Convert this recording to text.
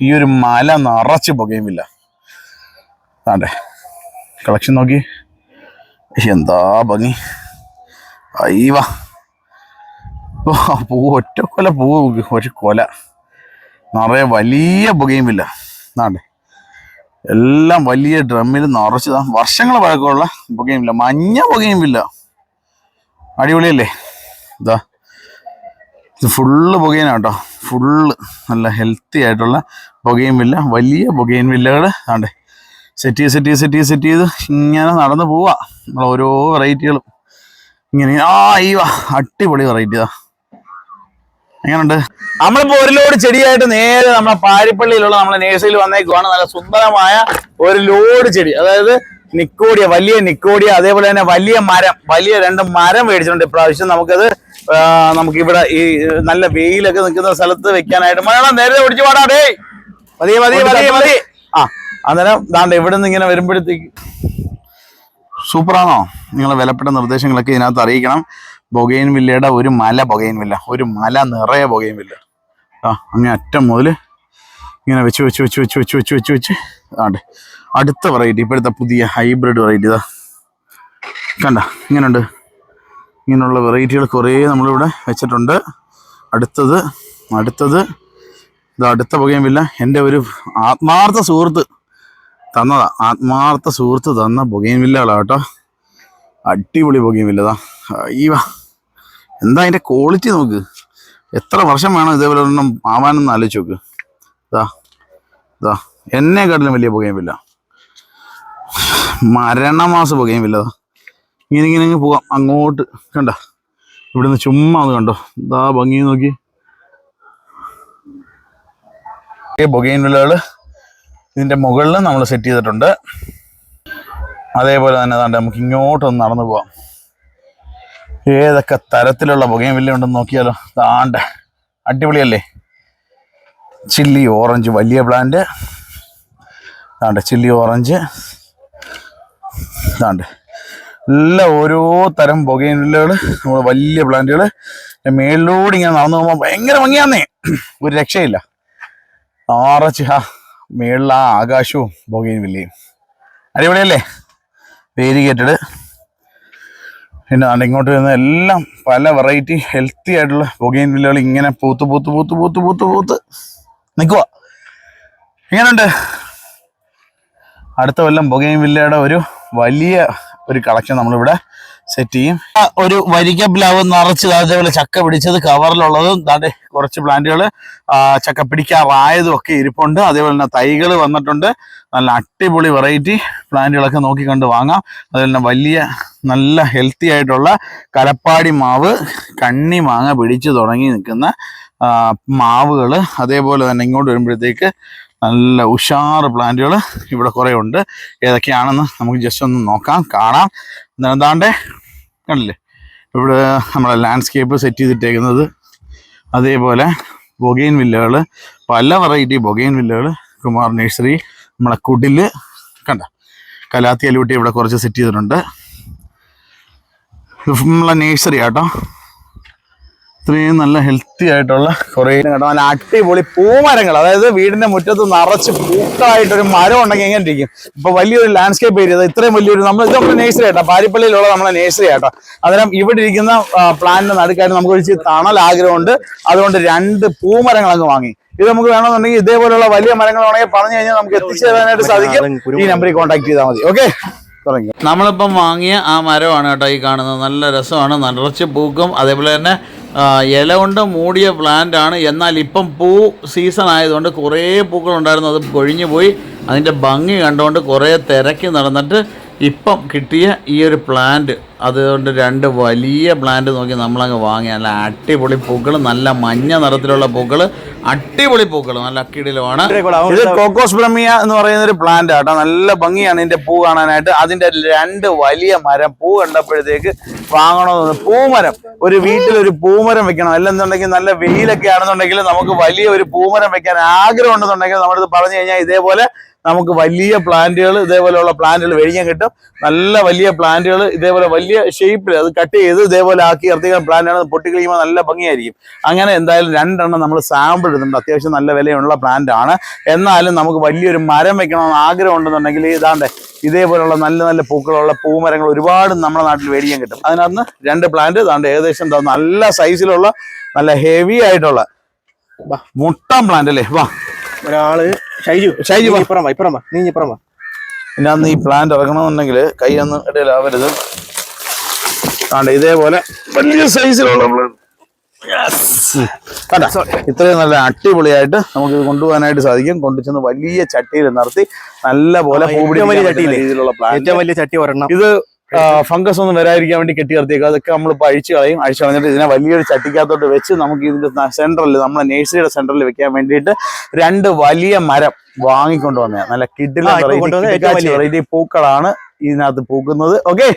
ഈ ഒരു മല നിറച്ച് പുകയുമില്ല ആണ്ടെ കളക്ഷൻ നോക്കി. എന്താ ഭംഗി. അയ്യവ. പൂ ഒറ്റ കൊല പൂ ഒരു കൊല. നിറയെ വലിയ പുകയുമില്ല ആണ്ടെ എല്ലാം വലിയ ഡ്രമ്മിൽ നിറച്ചതാ. വർഷങ്ങൾ പഴക്കമുള്ള പുകയുമില്ല മഞ്ഞ പുകയുമില്ല അടിപൊളിയല്ലേ? ഇതാ ഇത് ഫുള്ള് പുകയനാട്ടോ. ഫുള്ള് നല്ല ഹെൽത്തി ആയിട്ടുള്ള പുകയും വില്ല വലിയ പുകയും വില്ലകൾ ആണ്ട്. സെറ്റ് ചെയ്ത് സെറ്റ് ചെയ്ത് സെറ്റ് ചെയ്ത് സെറ്റ് ചെയ്ത് ഇങ്ങനെ നടന്നു പോവാ. നമ്മൾ ഓരോ വെറൈറ്റികളും ഇങ്ങനെ ആ ഈ വാ അടിപൊളി വെറൈറ്റി ഇതാ എങ്ങനെയുണ്ട്? നമ്മളിപ്പോ ഒരു ലോഡ് ചെടിയായിട്ട് നേരെ നമ്മളെ പാരിപ്പള്ളിയിലുള്ള നമ്മളെ നേഴ്സറിയിൽ വന്നേക്കുവാണ്. നല്ല സുന്ദരമായ ഒരു ലോഡ് ചെടി. അതായത് നിക്കോഡിയ വലിയ നിക്കോടിയ അതേപോലെ തന്നെ വലിയ മരം വലിയ രണ്ട് മരം മേടിച്ചിട്ടുണ്ട്. ഇപ്രാവശ്യം നമുക്കത് നമുക്ക് നമുക്കിവിടെ ഈ നല്ല വെയിലൊക്കെ നിൽക്കുന്ന സ്ഥലത്ത് വെക്കാനായിട്ട്. മഴ നേരത്തെ ഓടിച്ചു പാടാ. ഡേ മതി മതി മതി മതി. ആ അന്നേരം ദാണ്ട് ഇവിടെ നിന്ന് ഇങ്ങനെ വരുമ്പോഴത്തേക്ക്. സൂപ്പറാണോ? നിങ്ങളെ വിലപ്പെട്ട നിർദ്ദേശങ്ങളൊക്കെ ഇതിനകത്ത് അറിയിക്കണം. ബൊഗൈൻ വില്ലയുടെ ഒരു മല ബൊഗൈൻ വില്ല. ഒരു മല നിറയെ ബൊഗൈൻ വില്ല. ആ അങ്ങനെ അറ്റം മുതൽ ഇങ്ങനെ വെച്ച് വെച്ച് വെച്ച് വെച്ച് വെച്ച് വെച്ച് വെച്ച് വെച്ച്. ആണ്ട്. അടുത്ത വെറൈറ്റി ഇപ്പോഴത്തെ പുതിയ ഹൈബ്രിഡ് വെറൈറ്റി ഇതാ. കണ്ട ഇങ്ങനെയുണ്ട് ഇങ്ങനെയുള്ള വെറൈറ്റികൾ കുറേ നമ്മളിവിടെ വെച്ചിട്ടുണ്ട്. അടുത്തത് അടുത്തത്. ഇതാ അടുത്ത പുകയുമില്ല. എന്റെ ഒരു ആത്മാർത്ഥ സുഹൃത്ത് തന്നതാ. ആത്മാർത്ഥ സുഹൃത്ത് തന്ന പുകയുമില്ലകളാ കേട്ടോ. അടിപൊളി പുകയുമില്ലതാ വാ എന്താ അതിന്റെ ക്വാളിറ്റി നോക്ക്. എത്ര വർഷം വേണം ഇതേപോലെ ഒരെണ്ണം ആവാനെന്ന് ആലോചിച്ച് നോക്ക്. ഇതാ ഇതാ എന്നെക്കാട്ടിലും വലിയ പുകയുമില്ല. മരണമാസ പുകയും ഇല്ല ഇങ്ങനെ ഇങ്ങനെ ഇങ്ങ് പോവാം അങ്ങോട്ട് കണ്ട. ഇവിടുന്ന് ചുമ്മാ അത് കണ്ടോ? ഇതാ ഭംഗി നോക്കി. പുകയും വില്ലകൾ ഇതിന്റെ മുകളിൽ നമ്മൾ സെറ്റ് ചെയ്തിട്ടുണ്ട്. അതേപോലെ തന്നെ അതാണ്ട് നമുക്ക് ഇങ്ങോട്ടൊന്ന് നടന്നു പോവാം. ഏതൊക്കെ തരത്തിലുള്ള പുകയും വില്ല ഉണ്ടെന്ന് നോക്കിയാലോ? താണ്ട അടിപൊളിയല്ലേ? ചില്ലി ഓറഞ്ച് വലിയ പ്ലാന്റ് ഇതാണ്ട് ചില്ലി ഓറഞ്ച്. ഇതാണ്ട് എല്ലാം ഓരോ തരം പുകയിലുകൾ നമ്മൾ വലിയ പ്ലാന്റുകൾ മേളിലൂടെ ഇങ്ങനെ നടന്നു പോകുമ്പോൾ ഭയങ്കര ഭംഗിയാന്നേ. ഒരു രക്ഷയില്ല. ആറച്ച് ഹാ മേളിൽ ആ ആകാശവും പുകയും വില്ലയും അടിപൊളിയല്ലേ? വേരിഗേറ്റഡ് പിന്നെ ആണ്ട് ഇങ്ങോട്ട് വരുന്ന എല്ലാം പല വെറൈറ്റി ഹെൽത്തി ആയിട്ടുള്ള പുകയും വില്ലകൾ ഇങ്ങനെ പൂത്ത് പൂത്ത് പൂത്ത് പൂത്ത് പൂത്ത് പൂത്ത്. നിൽക്കുക എങ്ങനെയുണ്ട് അടുത്ത കൊല്ലം പുകയും വില്ലയുടെ ഒരു വലിയ ഒരു കളക്ഷൻ നമ്മളിവിടെ സെറ്റ് ചെയ്യും. ഒരു വരിക്ക പ്ലാവ് നിറച്ച് അതേപോലെ ചക്ക പിടിച്ചത് കവറിലുള്ളതും ദാണ്ടെ കുറച്ച് പ്ലാന്റുകൾ ചക്ക പിടിക്കാറായതും ഒക്കെ ഇരിപ്പുണ്ട്. അതേപോലെ തന്നെ തൈകൾ വന്നിട്ടുണ്ട്. നല്ല അടിപൊളി വെറൈറ്റി പ്ലാന്റുകളൊക്കെ നോക്കി കണ്ട് വാങ്ങാം. അതുപോലെ തന്നെ വലിയ നല്ല ഹെൽത്തി ആയിട്ടുള്ള കലപ്പാടി മാവ് കണ്ണി മാങ്ങ പിടിച്ചു തുടങ്ങി നിൽക്കുന്ന മാവുകൾ അതേപോലെ തന്നെ ഇങ്ങോട്ട് വരുമ്പോഴത്തേക്ക് നല്ല ഉഷാറ് പ്ലാന്റുകൾ ഇവിടെ കുറേ ഉണ്ട്. ഏതൊക്കെയാണെന്ന് നമുക്ക് ജസ്റ്റ് ഒന്ന് നോക്കാം കാണാം. എന്താണ്ട്? കണ്ടില്ലേ? ഇവിടെ നമ്മുടെ ലാൻഡ്സ്കേപ്പ് സെറ്റ് ചെയ്തിട്ടേക്കുന്നത്. അതേപോലെ ബൊഗൈൻ വില്ലകൾ പല വെറൈറ്റി ബൊഗൈൻ വില്ലകൾ കുമാർ നഴ്സറി നമ്മളെ കുടിൽ കണ്ട? കലാത്തി അലൂട്ടി ഇവിടെ കുറച്ച് സെറ്റ് ചെയ്തിട്ടുണ്ട്. നമ്മളെ നഴ്സറി ആട്ടോ. ഇത്രയും നല്ല ഹെൽത്തി ആയിട്ടുള്ള കുറേ കേട്ടോ നല്ല അടിപൊളി പൂമരങ്ങൾ. അതായത് വീടിന്റെ മുറ്റത്ത് നിറച്ച് പൂക്കളായിട്ടൊരു മരം ഉണ്ടെങ്കിൽ എങ്ങനെ ഇരിക്കും? ഇപ്പൊ വലിയൊരു ലാൻഡ്സ്കേപ്പ് ഏരിയ ഇത്രയും വലിയൊരു നമ്മൾ ഇത് നമ്മുടെ നേഴ്സറി ആട്ടോ. പാരിപ്പള്ളിയിലുള്ള നമ്മുടെ നേഴ്സറി ആട്ടോ. അന്നേരം ഇവിടെ ഇരിക്കുന്ന പ്ലാന്റിന്റെ നടുക്കായിട്ട് നമുക്ക് ഒഴിച്ച് തണൽ ആഗ്രഹമുണ്ട്. അതുകൊണ്ട് രണ്ട് പൂമരങ്ങൾ അങ്ങ് വാങ്ങി. ഇത് നമുക്ക് വേണമെന്നുണ്ടെങ്കിൽ ഇതേപോലെയുള്ള വലിയ മരങ്ങൾ വേണമെങ്കിൽ പറഞ്ഞു കഴിഞ്ഞാൽ നമുക്ക് എത്തിച്ചു തരാനായിട്ട് സാധിക്കും. ഈ നമ്പറിൽ കോൺടാക്ട് ചെയ്താൽ മതി. ഓക്കെ തുടങ്ങി. നമ്മളിപ്പം വാങ്ങിയ ആ മരമാണ് കേട്ടോ ഈ കാണുന്നത്. നല്ല രസമാണ്. നിറച്ച് പൂക്കും അതേപോലെ തന്നെ ഇല കൊണ്ട് മൂടിയ പ്ലാന്റ് ആണ്. എന്നാൽ ഇപ്പം പൂ സീസൺ ആയതുകൊണ്ട് കുറേ പൂക്കളുണ്ടായിരുന്നു. അത് കൊഴിഞ്ഞു പോയി അതിന്റെ ഭംഗി കണ്ടുകൊണ്ട് കുറേ തിരക്കി നടന്നിട്ട് ഇപ്പം കിട്ടിയ ഈ ഒരു പ്ലാന്റ് അതുകൊണ്ട് രണ്ട് വലിയ പ്ലാന്റ് നോക്കി നമ്മളങ്ങ് വാങ്ങി. നല്ല അടിപൊളി പൂക്കൾ നല്ല മഞ്ഞ നിറത്തിലുള്ള പൂക്കൾ അടിപൊളി പൂക്കൾ നല്ല അക്കിടിലുമാണ് ഇത് കോക്കോസ് ബ്രഹ്മിയ എന്ന് പറയുന്ന ഒരു പ്ലാന്റ് ആട്ടോ. നല്ല ഭംഗിയാണ് ഇതിന്റെ പൂ കാണാനായിട്ട്. അതിന്റെ രണ്ട് വലിയ മരം പൂ കണ്ടപ്പോഴത്തേക്ക് വാങ്ങണമെന്ന് പൂമരം. ഒരു വീട്ടിൽ ഒരു പൂമരം വെക്കണം. അല്ലെന്നുണ്ടെങ്കിൽ നല്ല വെയിലൊക്കെ ആണെന്നുണ്ടെങ്കിൽ നമുക്ക് വലിയ ഒരു പൂമരം വെക്കാൻ ആഗ്രഹം ഉണ്ടെന്നുണ്ടെങ്കിൽ നമ്മുടെ പറഞ്ഞു കഴിഞ്ഞാൽ ഇതേപോലെ നമുക്ക് വലിയ പ്ലാന്റുകൾ ഇതേപോലെയുള്ള പ്ലാന്റുകൾ മേടിക്കാൻ കിട്ടും. നല്ല വലിയ പ്ലാന്റുകൾ ഇതേപോലെ വലിയ ഷേപ്പിൽ അത് കട്ട് ചെയ്ത് ഇതേപോലെ ആക്കി ഇറത്തിക്കാൻ പ്ലാന്റാണ് ആണ്. പൊട്ടി കഴിയുമ്പോൾ നല്ല ഭംഗിയായിരിക്കും. അങ്ങനെ എന്തായാലും രണ്ടെണ്ണം നമ്മൾ സാമ്പിൾ ഇടുന്നുണ്ട്. അത്യാവശ്യം നല്ല വിലയുള്ള പ്ലാന്റാണ് എന്നാലും നമുക്ക് വലിയൊരു മരം വെക്കണമെന്ന് ആഗ്രഹം ഉണ്ടെന്നുണ്ടെങ്കിൽ ഇതാണ്ട് ഇതേപോലെയുള്ള നല്ല നല്ല പൂക്കളുള്ള പൂമരങ്ങൾ ഒരുപാട് നമ്മുടെ നാട്ടിൽ മേടിക്കാൻ കിട്ടും. അതിനകത്ത് രണ്ട് പ്ലാന്റ് ഇതാണ്ട് ഏകദേശം നല്ല സൈസിലുള്ള നല്ല ഹെവി ആയിട്ടുള്ള വാ, മുട്ടാൻ പ്ലാന്റ് അല്ലേ? വാ. ഒരാൾ ഷൈജു ഇപ്പുറം ഇപ്പുറം നീ ഇപ്പുറം ഈ പ്ലാന്റ് ഇറങ്ങണമെന്നുണ്ടെങ്കിൽ കൈ ഒന്നും ഇടയിലാവരുത്. ആണ്ട് ഇതേപോലെ വലിയ സൈസിലുള്ള കണ്ടാ ഇത്രയും നല്ല അടിപൊളിയായിട്ട് നമുക്ക് ഇത് കൊണ്ടുപോകാനായിട്ട് സാധിക്കും. കൊണ്ടുചെന്ന് വലിയ ചട്ടിയിൽ നിർത്തി നല്ല പോലെ പ്ലാന്റ് ഏറ്റവും വലിയ ചട്ടി ഒരെണ്ണം. ഇത് ഫംഗസ് ഒന്നും വരാതിരിക്കാൻ വേണ്ടി കെട്ടി നിർത്തിയേക്കും അതൊക്കെ നമ്മൾ അഴിച്ചു കളയും. അഴിച്ചു കളഞ്ഞിട്ട് ഇതിനെ വലിയൊരു ചട്ടിക്കകത്തോട്ട് വെച്ച് നമുക്ക് ഇതിന്റെ സെന്ററിൽ നമ്മുടെ നേഴ്സറിയുടെ സെന്ററിൽ വെക്കാൻ വേണ്ടിയിട്ട് രണ്ട് വലിയ മരം വാങ്ങിക്കൊണ്ട് വന്നതാണ് നല്ല കിഡിലും ഇപ്പൊ. വെറൈറ്റി പൂക്കളാണ് ഇതിനകത്ത് പൂക്കുന്നത്. ഓക്കെ